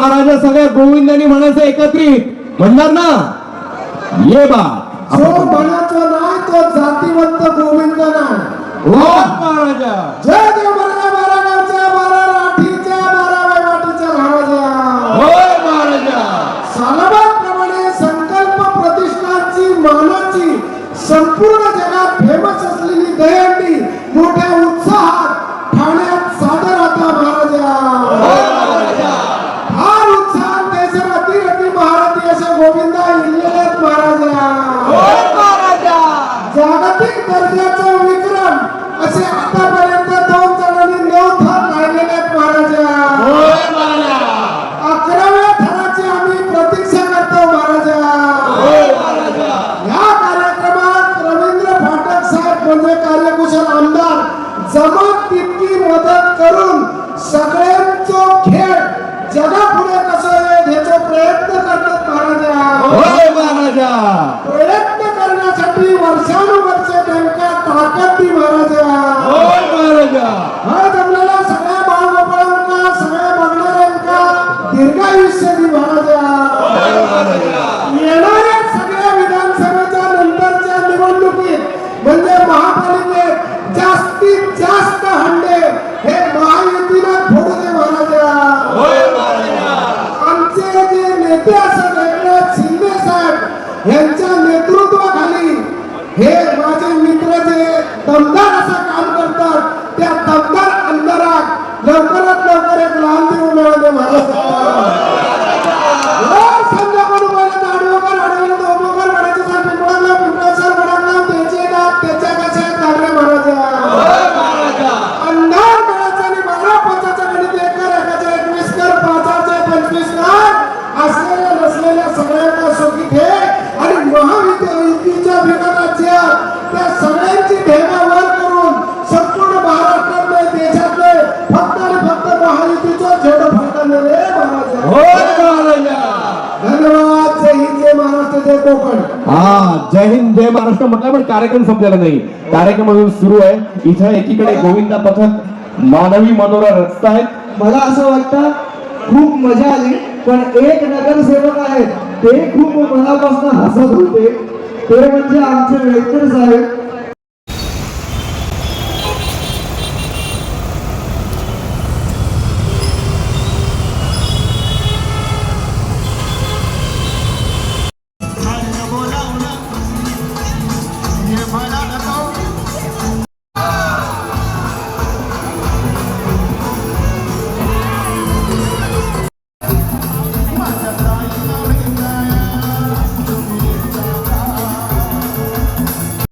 महाराजा सगळ्या गोविंदानी म्हणायचं एकत्रित. म्हणणार ना? ये बा. जो म्हणायचो नाही तो जातीवंत गोविंद नाही महाराजा. जय देव बारा बारा गावच्या बारा राठीच्या बारा वैवाटीच्या महाराजा होय महाराजा. सालाबादप्रमाणे संकल्प प्रतिष्ठानची मानाची संपूर्ण जगात फेमस असलेली दहीहंडी दर्जाचा विक्रम. असे आतापर्यंत दोन जणांनी नेवथात राहिलेले आहेत महाराजा. अकराव्या थराची आम्ही प्रतीक्षा करतो महाराजा. या कार्यक्रमात रवींद्र फाटक साहेब म्हणजे कार्यकुशल आमदार जमत तितकी मदत करून सगळ्यांचो खेळ जगापुढे कसं येईल ह्याचे प्रयत्न करतात महाराजा. होय महाराजा. प्रयत्न करण्यासाठी वर्षानुवर्षे ताकद ती महाराजा. होय महाराजा. हा जमलेला सगळ्या बाळगोपाळांना सगळ्या बघणाऱ्यांका दीर्घायुष्य दी महाराजा. येणाऱ्या सगळ्या विधानसभेच्या नंतरच्या निवडणुकीत म्हणजे महापालिकेत जास्तीत जास्त हंडे हे महायुतीला फोडू दे महाराजा. आमचे जे नेते असत एकनाथ शिंदे साहेब यांच्या नेतृत्वाखाली हे जे कोकण. हा जय हिंद जय महाराष्ट्र म्हटलं पण कार्यक्रम संपलेला नाही. कार्यक्रम अजून सुरू आहे. इथं एकीकडे गोविंदा पथक मानवी मनोरा रचत आहेत. मला असं वाटतं खूप मजा आली पण एक नगरसेवक आहेत. ते खूप मनापासून हसत होते. ते म्हणजे आमचे वेळकर साहेब.